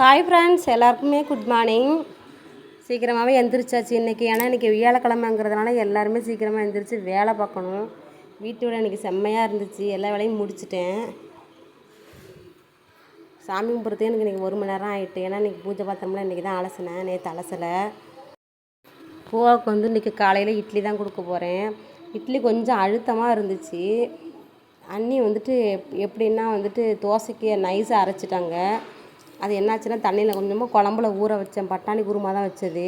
Hi friends எல்லாருக்குமே good morning சீக்கிரமாகவே எந்திரிச்சாச்சு இன்றைக்கி ஏன்னா இன்றைக்கி வியாழக்கிழமைங்கிறதுனால எல்லாருமே சீக்கிரமாக எந்திரிச்சு வேலை பார்க்கணும். வீட்டோட இன்றைக்கி செம்மையாக இருந்துச்சு. எல்லா வேலையும் முடிச்சிட்டேன். சாமி கும்பிட்றதே எனக்கு இன்றைக்கி ஒரு மணி நேரம் ஆகிட்டு ஏன்னா இன்றைக்கி பூஜை பாத்திரம்லாம் இன்றைக்கி தான் அலசினேன். நேற்று அலசலை. பூவாவுக்கு வந்து இன்றைக்கி காலையில் இட்லி தான் கொடுக்க போகிறேன் இட்லி கொஞ்சம் அழுத்தமாக இருந்துச்சு. அண்ணி வந்துட்டு எப்- எப்படின்னா வந்துட்டு தோசைக்கு நைஸாக அரைச்சிட்டாங்க. அது என்னாச்சுன்னா தண்ணியில் கொஞ்சமாக குழம்புல ஊற வச்சேன். பட்டாணி குருமா தான் வச்சது.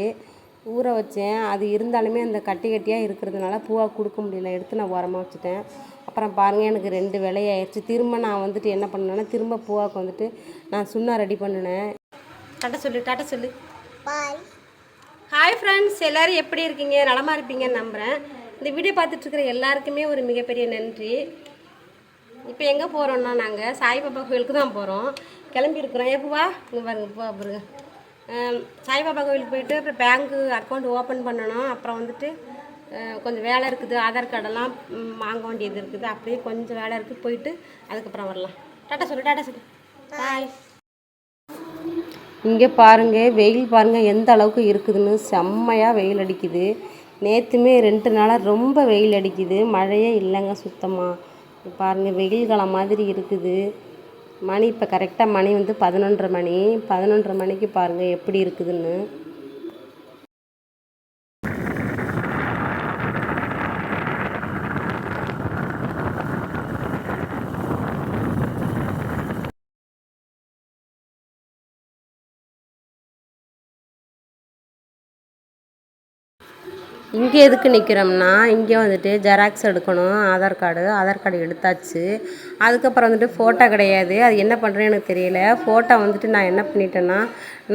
ஊற வச்சேன். அது இருந்தாலுமே அந்த கட்டி கட்டியாக இருக்கிறதுனால பூவா கொடுக்க முடியல. எடுத்து நான் உரமாக வச்சுட்டேன். அப்புறம் பாருங்கள் எனக்கு ரெண்டு வேலையாயிருச்சு. திரும்ப நான் வந்துட்டு என்ன பண்ணேன்னா திரும்ப பூவாவுக்கு வந்துட்டு நான் சுண்ணா ரெடி பண்ணினேன். டாட்டா சொல்லு டாட்டா சொல்லு. பாய். ஹாய் ஃப்ரெண்ட்ஸ் எல்லாரும் எப்படி இருக்கீங்க? நலமா இருப்பீங்கன்னு நம்புகிறேன் இந்த வீடியோ பார்த்துட்டு இருக்கிற எல்லாருக்குமே ஒரு மிகப்பெரிய நன்றி. இப்போ எங்கே போகிறோம்னா நாங்கள் சாய்பாபா கோயிலுக்கு தான் போகிறோம் கிளம்பி இருக்கிறோம் எப்போவா இங்கே பாருங்க போ பாருங்க. சாய்பாபா கோவிலுக்கு போயிட்டு அப்புறம் பேங்க்கு அக்கௌண்ட் ஓப்பன் பண்ணணும். அப்புறம் வந்துட்டு கொஞ்சம் வேலை இருக்குது. ஆதார் கார்டெல்லாம் வாங்க வேண்டியது இருக்குது. அப்படியே கொஞ்சம் வேலை இருக்குது. போயிட்டு அதுக்கப்புறம் வரலாம். டாட்டா சொல்லு டாட்டா சொல்லு. பாய் இங்கே பாருங்க வெயில் பாருங்க எந்த அளவுக்கு இருக்குதுன்னு. செம்மையாக வெயில் அடிக்குது. நேற்றுமே ரெண்டு நாளாக ரொம்ப வெயில் அடிக்குது. மழையே இல்லைங்க சுத்தமாக பாருங்கள் வெயில் காலம் மாதிரி இருக்குது. மணி இப்போ கரெக்டாக மணி வந்து பதினொன்றரை மணி. பதினொன்றரை மணிக்கு பாருங்கள் எப்படி இருக்குதுன்னு. இங்கே எதுக்கு நிற்கிறோம்னா இங்கே வந்துட்டு ஜெராக்ஸ் எடுக்கணும் ஆதார் கார்டு ஆதார் கார்டு எடுத்தாச்சு. அதுக்கப்புறம் வந்துட்டு ஃபோட்டோ கிடையாது. அது என்ன பண்ணுறேன்னு எனக்கு தெரியல. ஃபோட்டோ வந்துட்டு நான் என்ன பண்ணிட்டேன்னா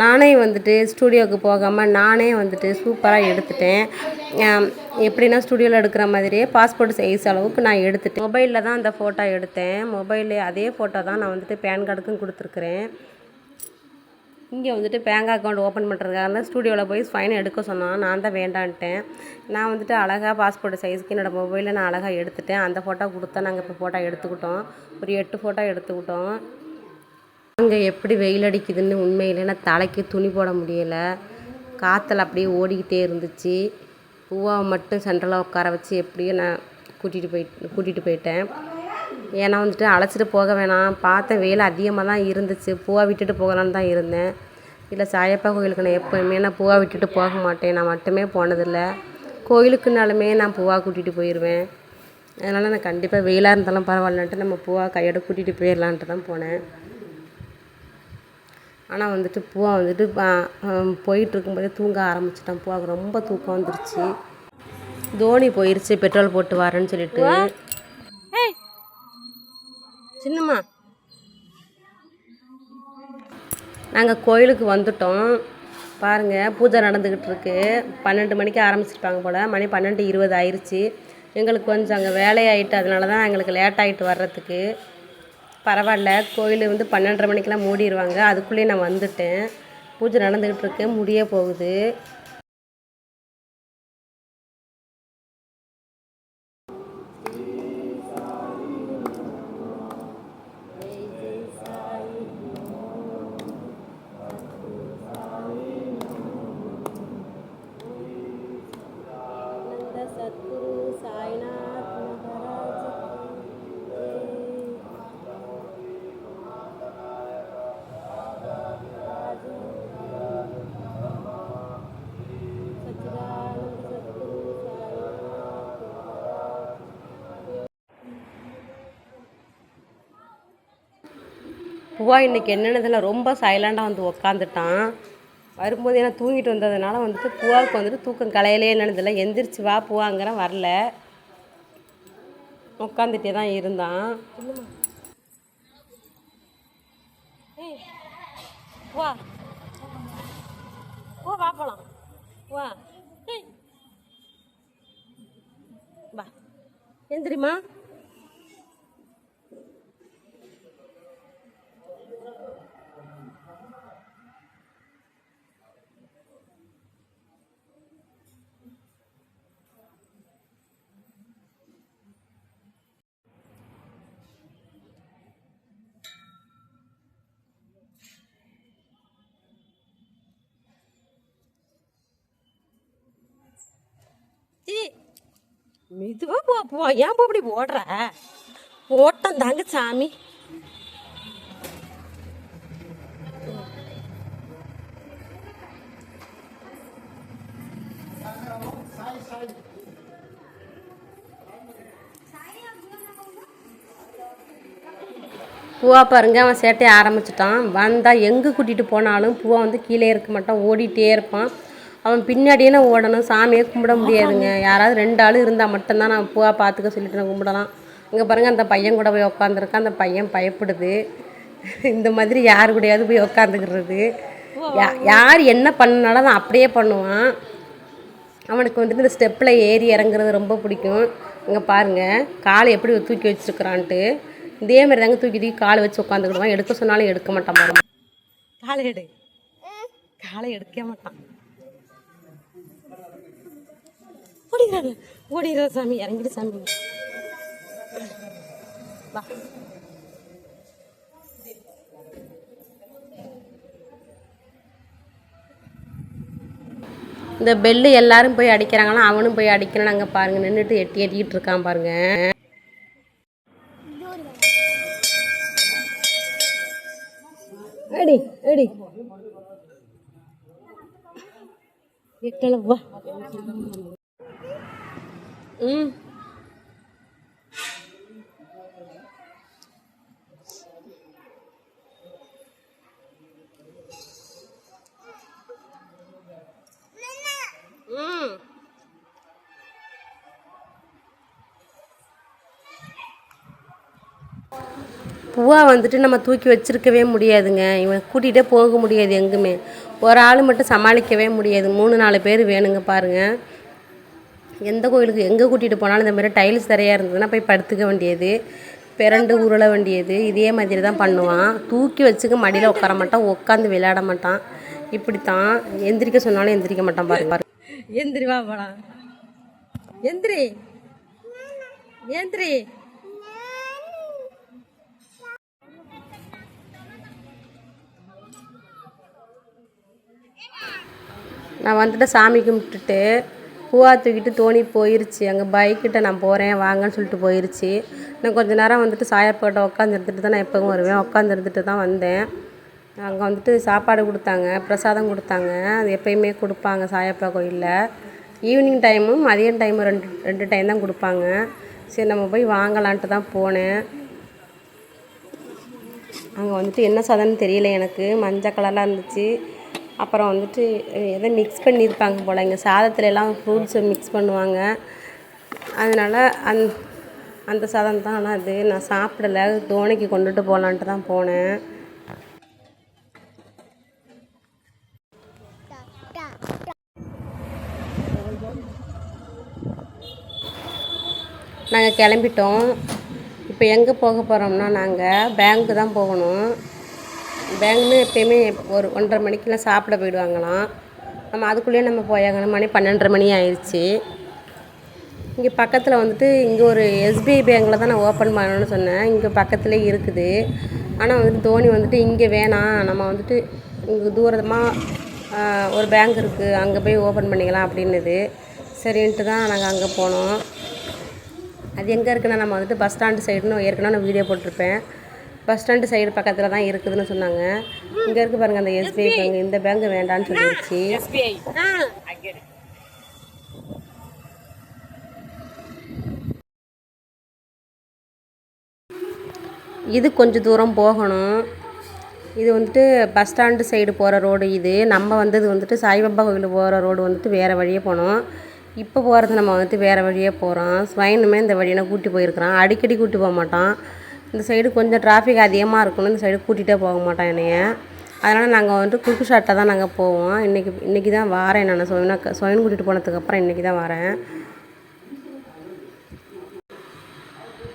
நானே வந்துட்டு ஸ்டூடியோவுக்கு போகாமல் நானே வந்துட்டு சூப்பராக எடுத்துட்டேன். எப்படின்னா ஸ்டூடியோவில் எடுக்கிற மாதிரியே பாஸ்போர்ட் சைஸ் அளவுக்கு நான் எடுத்துட்டேன். மொபைலில் தான் அந்த ஃபோட்டோ எடுத்தேன். மொபைலில் அதே ஃபோட்டோ தான் நான் வந்துட்டு பேன் கார்டுக்கும் கொடுத்துருக்குறேன். இங்கே வந்துட்டு பேங்க் அக்கௌண்ட் ஓப்பன் பண்ணுறதுக்காக ஸ்டூடியோவில் போய் ஃபைன் எடுக்க சொன்னான். நான் தான் வேண்டான்ட்டேன். நான் வந்துட்டு அழகாக பாஸ்போர்ட் சைஸ்க்கு என்னோடய மொபைலில் நான் அழகாக எடுத்துட்டேன். அந்த ஃபோட்டோ கொடுத்தா நாங்கள் இப்போ ஃபோட்டோ எடுத்துக்கிட்டோம். ஒரு எட்டு ஃபோட்டோ எடுத்துக்கிட்டோம். அங்கே எப்படி வெயில் அடிக்குதுன்னு உண்மையில் நான் தலைக்கு துணி போட முடியலை. காற்றுல அப்படியே ஓடிக்கிட்டே இருந்துச்சு. பூவாவை மட்டும் சென்டரில் உட்கார வச்சு எப்படியோ நான் கூட்டிகிட்டு போய் கூட்டிகிட்டு போயிட்டேன். ஏன்னா வந்துட்டு அழைச்சிட்டு போக வேணாம். பார்த்தேன் வெயில் அதிகமாக தான் இருந்துச்சு. பூவா விட்டுட்டு போகலான்னு தான் இருந்தேன். இல்லை சாயப்பா கோயிலுக்கு நான் எப்போயுமே நான் பூவா விட்டுட்டு போக மாட்டேன். நான் மட்டுமே போனதில்லை. கோயிலுக்குனாலுமே நான் பூவா கூட்டிகிட்டு போயிடுவேன் அதனால் நான் கண்டிப்பாக வெயிலாக இருந்தாலும் பரவாயில்லன்ட்டு நம்ம பூவா கையோட கூட்டிகிட்டு போயிடலான்ட்டு தான் போனேன். ஆனால் வந்துட்டு பூவா வந்துட்டு ப- போயிட்டு இருக்கும்போதே தூங்க ஆரம்பிச்சிட்டேன். பூவாவுக்கு ரொம்ப தூக்கம் வந்துருச்சு. தோனி போயிருச்சு பெட்ரோல் போட்டு வரேன்னு சொல்லிட்டு. சின்னம்மா. நாங்கள் கோயிலுக்கு வந்துட்டோம். பாருங்கள் பூஜை நடந்துக்கிட்டு இருக்கு பன்னெண்டு மணிக்கு ஆரம்பிச்சிருப்பாங்க போல். மணி பன்னெண்டு இருபது ஆயிடுச்சு எங்களுக்கு கொஞ்சம் அங்கே வேலையாயிட்டு அதனால தான் எங்களுக்கு லேட் ஆகிட்டு வர்றதுக்கு. பரவாயில்ல கோயில் வந்து பன்னெண்டரை மணிக்கெலாம் மூடிடுவாங்க அதுக்குள்ளேயே நான் வந்துட்டேன். பூஜை நடந்துக்கிட்டு இருக்கு முடிய போகுது. பூவா இன்றைக்கி என்னென்னதில் ரொம்ப சைலண்டாக வந்து உக்காந்துட்டான். வரும்போது ஏன்னா தூங்கிட்டு வந்ததுனால வந்துட்டு பூவாவுக்கு வந்துட்டு தூக்கம் கலையிலே என்னென்னதில்ல எந்திரிச்சு வா பூவாங்கிறேன் வரல. உட்காந்துட்டே தான் இருந்தான். வா வா வா வா வா. எந்திரிமா மெதுவா போ போ. ஏன் போ இப்படி ஓடுற? ஓட்டம் தாங்க சாமி. பூவா பாருங்க அவன் சேட்டையை ஆரம்பிச்சிட்டான். வந்தால் எங்கே கூட்டிகிட்டு போனாலும் பூவா வந்து கீழே இருக்க மாட்டான் ஓடிட்டே இருப்பான். அவன் பின்னாடியே நான் ஓடணும் சாமியே கும்பிட முடியாதுங்க. யாராவது ரெண்டு ஆள் இருந்தால் மட்டும்தான் நான் பூவா பார்த்துக்க சொல்லிட்டு நான் கும்பிடலாம். இங்கே பாருங்கள் அந்த பையன் கூட போய் உட்காந்துருக்கான் அந்த பையன் பயப்படுது. இந்த மாதிரி யார் கூடயாவது போய் உட்காந்துக்கிறது யா யார் என்ன பண்ணனாலும் அவன் அப்படியே பண்ணுவான். அவனுக்கு வந்துட்டு இந்த ஸ்டெப்பில் ஏறி இறங்குறது ரொம்ப பிடிக்கும். இங்கே பாருங்கள் காலை எப்படி தூக்கி வச்சிருக்கிறான்ட்டு. இதே மாதிரி தாங்க தூக்கி தூக்கி காலை வச்சு உட்காந்துக்கிடுவான் எடுக்க சொன்னாலும் எடுக்க மாட்டான் பாருங்க. காலை எடு. காலை எடுக்க மாட்டான். ஓடிடுறாங்க ஓடிடுறா சாமி இறங்கிடு சாமி. வா. இந்த பெல்லு எல்லாரும் போய் அடிக்கிறாங்களாம் அவனும் போய் அடிக்கிறான். அங்கே பாருங்க நின்றுட்டு எட்டி எட்டிக்கிட்டு இருக்கான் பாருங்க. அடி அடி எட்டல வா. ம். பூவா வந்துட்டு நம்ம தூக்கி வச்சிருக்கவே முடியாதுங்க. இவன் கூட்டிகிட்டே போக முடியாது எங்குமே. ஒரு ஆள் மட்டும் சமாளிக்கவே முடியாது. மூணு நாலு பேர் வேணுங்க பாருங்கள் எந்த கோயிலுக்கு எங்கே கூட்டிகிட்டு போனாலும் இந்த மாதிரி டைல்ஸ் தரையாக இருந்ததுன்னா போய் படுத்துக்க வேண்டியது பிறண்டு உருள வேண்டியது இதே மாதிரி தான் பண்ணுவான். தூக்கி வச்சுக்க மடியில் உட்கார மாட்டான் உட்காந்து விளையாட மாட்டான். இப்படித்தான் எந்திரிக்க சொன்னாலும் எந்திரிக்க மாட்டான் பாரு. எந்திரி வா போலாம். எந்திரி. எந்திரி. நான் வந்துட்டு சாமி கும்பிட்டுட்டு பூவா தூக்கிட்டு தோணி போயிருச்சு. அங்கே பைக்கிட்ட நான் போகிறேன் வாங்கன்னு சொல்லிட்டு போயிருச்சு. நான் கொஞ்ச நேரம் வந்துட்டு சாயப்பாட்ட உட்காந்து இருந்துட்டு தான் நான் எப்பவும் வருவேன். உட்காந்து இருந்துட்டு தான் வந்தேன். அங்கே வந்துட்டு சாப்பாடு கொடுத்தாங்க பிரசாதம் கொடுத்தாங்க. அது எப்பயுமே கொடுப்பாங்க சாயப்பா கோயிலில். ஈவினிங் டைமும் மதியம் டைமும் ரெண்டு ரெண்டு டைம் தான் கொடுப்பாங்க. சரி நம்ம போய் வாங்கலான்ட்டு தான் போனேன். அங்கே வந்துட்டு என்ன சாதம்னு தெரியல எனக்கு. மஞ்சள் கலராக இருந்துச்சு. அப்புறம் வந்துட்டு எதோ மிக்ஸ் பண்ணியிருப்பாங்க போல் இங்கே சாதத்துலலாம் ஃப்ரூட்ஸை மிக்ஸ் பண்ணுவாங்க. அதனால் அந் அந்த சாதம் தான். ஆனால் அது நான் சாப்பிடல. தோனிக்கு கொண்டுட்டு போகலான்ட்டு தான் போனேன். நாங்கள் கிளம்பிட்டோம். இப்போ எங்கே போக போகிறோம்னா நாங்கள் பேங்க்கு தான் போகணும். பேங்க்னு எப்பயுமே ஒரு ஒன்றரை மணிக்கெலாம் சாப்பிட போயிடுவாங்களாம். நம்ம அதுக்குள்ளேயே நம்ம போயாகணும். மணி பன்னெண்டரை மணி ஆயிடுச்சு. இங்கே பக்கத்தில் வந்துட்டு இங்கே ஒரு எஸ்பிஐ பேங்க்கில் தான் நான் ஓப்பன் பண்ணணும்னு சொன்னேன். இங்கே பக்கத்துலேயே இருக்குது. ஆனால் வந்துட்டு தோனி வந்துட்டு இங்கே வேணாம். நம்ம வந்துட்டு இங்கே தூரமாக ஒரு பேங்க் இருக்குது அங்கே போய் ஓப்பன் பண்ணிக்கலாம் அப்படின்னுது. சரின்ட்டு தான் நாங்கள் அங்கே போனோம். அது எங்கே இருக்குன்னா நம்ம வந்துட்டு பஸ் ஸ்டாண்டு சைடுன்னு ஏற்கனவே நான் வீடியோ போட்டிருப்பேன். பஸ் ஸ்டாண்டு சைடு பக்கத்தில் தான் இருக்குதுன்னு சொன்னாங்க. இங்கே இருக்கு பாருங்கள் அந்த எஸ்பிஐ பேங்க் இந்த பேங்க் வேண்டான்னு சொல்லிடுச்சு இது கொஞ்சம் தூரம் போகணும். இது வந்துட்டு பஸ் ஸ்டாண்டு சைடு போகிற ரோடு இது. நம்ம வந்தது வந்துட்டு சாய்பாபா கோயில் போகிற ரோடு வந்துட்டு வேறு வழியே போனோம். இப்போ போகிறது நம்ம வந்துட்டு வேறு வழியே போகிறோம் ஸ்வைனுமே இந்த வழியை கூட்டி போயிருக்கிறான். அடிக்கடி கூட்டி போக மாட்டான். இந்த சைடு கொஞ்சம் டிராஃபிக் அதிகமாக இருக்கணும். இந்த சைடு கூட்டிகிட்டே போக மாட்டான் என்னைய. அதனால் நாங்கள் வந்துட்டு குறுக்கு ஷார்ட்டாக தான் நாங்கள் போவோம். இன்றைக்கி இன்றைக்கி தான் வாரேன் நான். சொயினா சொயின் கூட்டிகிட்டு போனதுக்கப்புறம் இன்றைக்கி தான் வரேன்.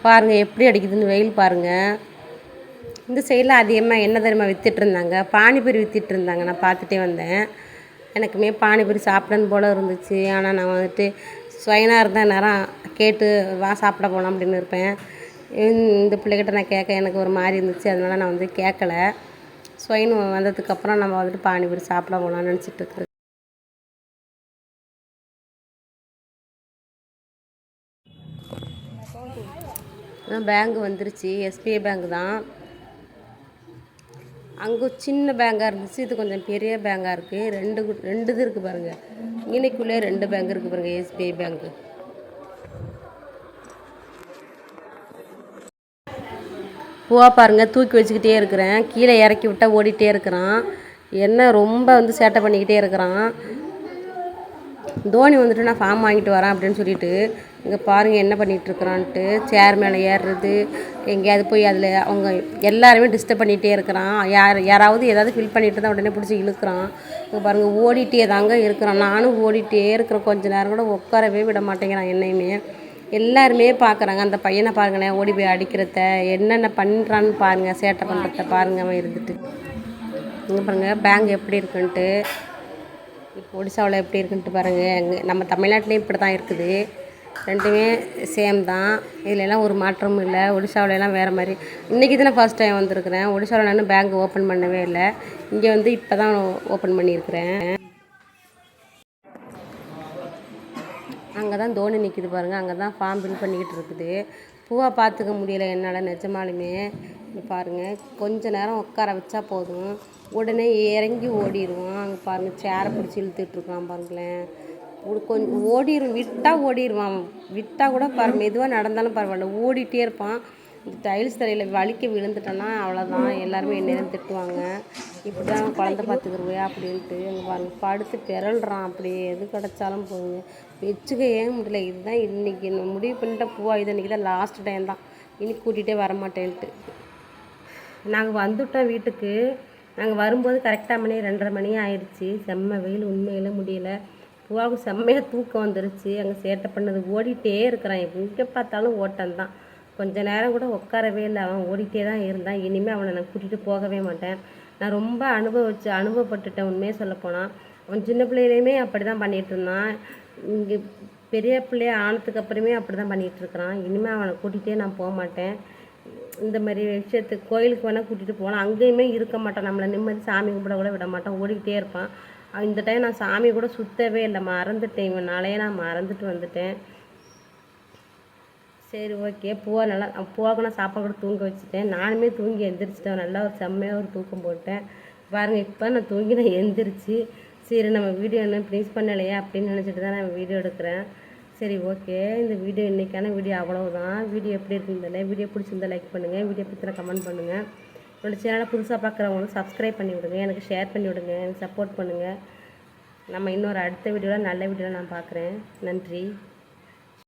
பாருங்கள் எப்படி அடிக்குதுன்னு வெயில் பாருங்கள் இந்த சைடில் அதிகமாக என்ன தெரியுமா வித்துட்டு இருந்தாங்க? பானிபூரி வித்துட்டு இருந்தாங்க. நான் பார்த்துட்டே வந்தேன். எனக்குமே பானிபூரி சாப்பிடணும் போல் இருந்துச்சு. ஆனால் நான் வந்துட்டு ஸ்வயனாக இருந்தேன் நேரம் கேட்டு வா சாப்பிட போகலாம் அப்படின்னு இருப்பேன். இந்த- இந்த பிள்ளைகிட்ட நான் கேட்க எனக்கு ஒரு மாதிரி இருந்துச்சு அதனால நான் வந்து கேட்கல. ஸ்வயின் வந்ததுக்கப்புறம் நம்ம வந்துட்டு பானிபூரி சாப்பிட போகலாம்னு நினச்சிட்டு இருக்கிறேன் பேங்க் வந்துருச்சு. எஸ்பிஐ பேங்க் தான். அங்கே சின்ன பேங்காக இருந்துச்சு. இது கொஞ்சம் பெரிய பேங்காக இருக்குது ரெண்டு கு- ரெண்டு இது இருக்குது பாருங்கள் இன்னைக்குள்ளே ரெண்டு பேங்க் இருக்குது பாருங்கள் எஸ்பிஐ பேங்க்கு பூவா பாருங்கள் தூக்கி வச்சுக்கிட்டே இருக்கிறேன். கீழே இறக்கி விட்டால் ஓடிட்டே இருக்கிறான். என்ன ரொம்ப வந்து சேட்டை பண்ணிக்கிட்டே இருக்கிறான். தோனி வந்துட்டு நான் ஃபார்ம் வாங்கிட்டு வரேன் அப்படின்னு சொல்லிட்டு இங்கே பாருங்கள் என்ன பண்ணிகிட்ருக்குறான்ட்டு சேர் மேலே ஏறுறது எங்கேயாவது போய் அதில் அவங்க எல்லாருமே டிஸ்டர்ப் பண்ணிகிட்டே இருக்கிறான். யார் யாராவது ஏதாவது ஃபில் பண்ணிட்டு தான் உடனே பிடிச்சி இழுக்கிறான். இங்கே பாருங்கள் ஓடிட்டே தாங்க இருக்கிறான். நானும் ஓடிட்டே இருக்கிறேன் கொஞ்ச நேரம் கூட உட்காரவே விட மாட்டேங்கிறான் என்னையுமே. எல்லாருமே பார்க்குறாங்க அந்த பையனை பாருங்களேன் ஓடி போய் அடிக்கிறத. என்னென்ன பண்ணுறான்னு பாருங்கள் சேட்டை பண்ணுறத பாருங்க அவன் இருந்துட்டு. இங்கே பாருங்கள் பேங்க் எப்படி இருக்குன்ட்டு. இப்போ ஒடிசாவில் எப்படி இருக்குன்ட்டு பாருங்கள் எங்கே நம்ம தமிழ்நாட்டிலையும் இப்படி தான் இருக்குது. ரெண்டுமே சேம் தான். இதுலலாம் ஒரு மாற்றமும் இல்லை. ஒடிசாவிலலாம் வேறு மாதிரி. இன்றைக்கி தான் ஃபர்ஸ்ட் டைம் வந்திருக்கிறேன். ஒடிசாவில் நான் பேங்க் ஓப்பன் பண்ணவே இல்லை. இங்கே வந்து இப்போ தான் ஓப்பன் பண்ணியிருக்கிறேன். அங்கே தான் தோனி நிற்கிது பாருங்கள் அங்கே தான் ஃபார்ம் ஃபில் பண்ணிக்கிட்டு இருக்குது. பூவை பார்த்துக்க முடியல என்னால் நிஜமாலுமே. பாருங்கள் கொஞ்ச நேரம் உட்கார வச்சா போதும். உடனே இறங்கி ஓடிடுவான் அங்கே பாருங்கள் சேரை பிடிச்சி இழுத்துட்ருக்கான் பாருங்களேன். கொஞ்சம் ஓடிடும் விட்டால் ஓடிடுவான் விட்டால் கூட பாரு மெதுவாக நடந்தாலும் பரவாயில்ல. ஓடிட்டே இருப்பான். இந்த டைல்ஸ் தரையில் வலிக்க விழுந்துட்டேன்னா அவ்வளோதான் எல்லாருமே என்ன திட்டுவாங்க. இப்படி தான் குழந்த பார்த்துக்குருவே அப்படின்ட்டு. அங்கே பாருங்க படுத்து பிறல்றான் அப்படியே. எது கிடச்சாலும் போகுங்க வச்சுக்கவே முடியல. இதுதான் இன்றைக்கி நான் முடிவு பண்ணிட்ட பூவா இது இன்றைக்கி தான் லாஸ்ட் டைம் தான். இனி கூட்டிகிட்டே வரமாட்டேன்ட்டு. நாங்கள் வந்துவிட்டோம் வீட்டுக்கு. நாங்கள் வரும்போது கரெக்டாக மணி ரெண்டரை மணி ஆயிடுச்சு. செம்ம வெயில். உண்மையில முடியல. பூவாவுக்கு செம்மையாக தூக்கம் வந்துருச்சு. அங்கே சேட்டை பண்ணது ஓடிட்டே இருக்கிறான். எங்கே பார்த்தாலும் ஓட்டம் தான். கொஞ்ச நேரம் கூட உட்காரவே இல்லை. அவன் ஓடிட்டே தான் இருந்தான். இனிமேல் அவனை நான் கூட்டிகிட்டு போகவே மாட்டேன். நான் ரொம்ப அனுபவிச்சு அனுபவப்பட்டுட்டேன். உண்மையை சொல்லப்போனால் அவன் சின்ன பிள்ளையிலையுமே அப்படி தான் பண்ணிகிட்டு இருந்தான். இங்கே பெரிய பிள்ளைய ஆனதுக்கு அப்புறமே அப்படி தான் பண்ணிகிட்டு இருக்கிறான். இனிமேல் அவனை கூட்டிகிட்டே நான் போக மாட்டேன். இந்த மாதிரி விஷயத்துக்கு கோயிலுக்கு வேணால் கூட்டிகிட்டு போகலாம் அங்கேயுமே இருக்க மாட்டான். நம்மளை நிம்மதி சாமி கும்பிட கூட விட மாட்டான். ஓடிக்கிட்டே இருப்பான். இந்த டைம் நான் சாமி கூட சுத்தவே இல்லை. மறந்துட்டேன் இவனாலேயே நான் மறந்துட்டு வந்துட்டேன். சரி ஓகே. பூவா நல்லா பூவாக்கு சாப்பாடு கூட தூங்க வச்சுட்டேன். நானுமே தூங்கி எந்திரிச்சிட்டேன். நல்லா ஒரு செம்மையாக ஒரு தூக்கம் போட்டேன். பாருங்கள் இப்போ நான் தூங்கி நான் எந்திரிச்சு சரி நம்ம வீடியோ இன்னும் ப்ளீஸ் பண்ணலையே அப்படின்னு நினச்சிட்டு தான் நான் வீடியோ எடுக்கிறேன். சரி ஓகே இந்த வீடியோ இன்றைக்கான வீடியோ அவ்வளவுதான். வீடியோ எப்படி இருக்குன்னு வீடியோ பிடிச்சிருந்தா லைக் பண்ணுங்கள் வீடியோ பற்றின கமெண்ட் பண்ணுங்கள் என்னோடய சேனலை புதுசாக பார்க்குறவங்களும் சப்ஸ்கிரைப் பண்ணி விடுங்க. எனக்கு ஷேர் பண்ணி விடுங்க. எனக்கு சப்போர்ட் பண்ணுங்கள் நம்ம இன்னொரு அடுத்த வீடியோவில் நல்ல வீடியோவில் நான் பார்க்குறேன் நன்றி.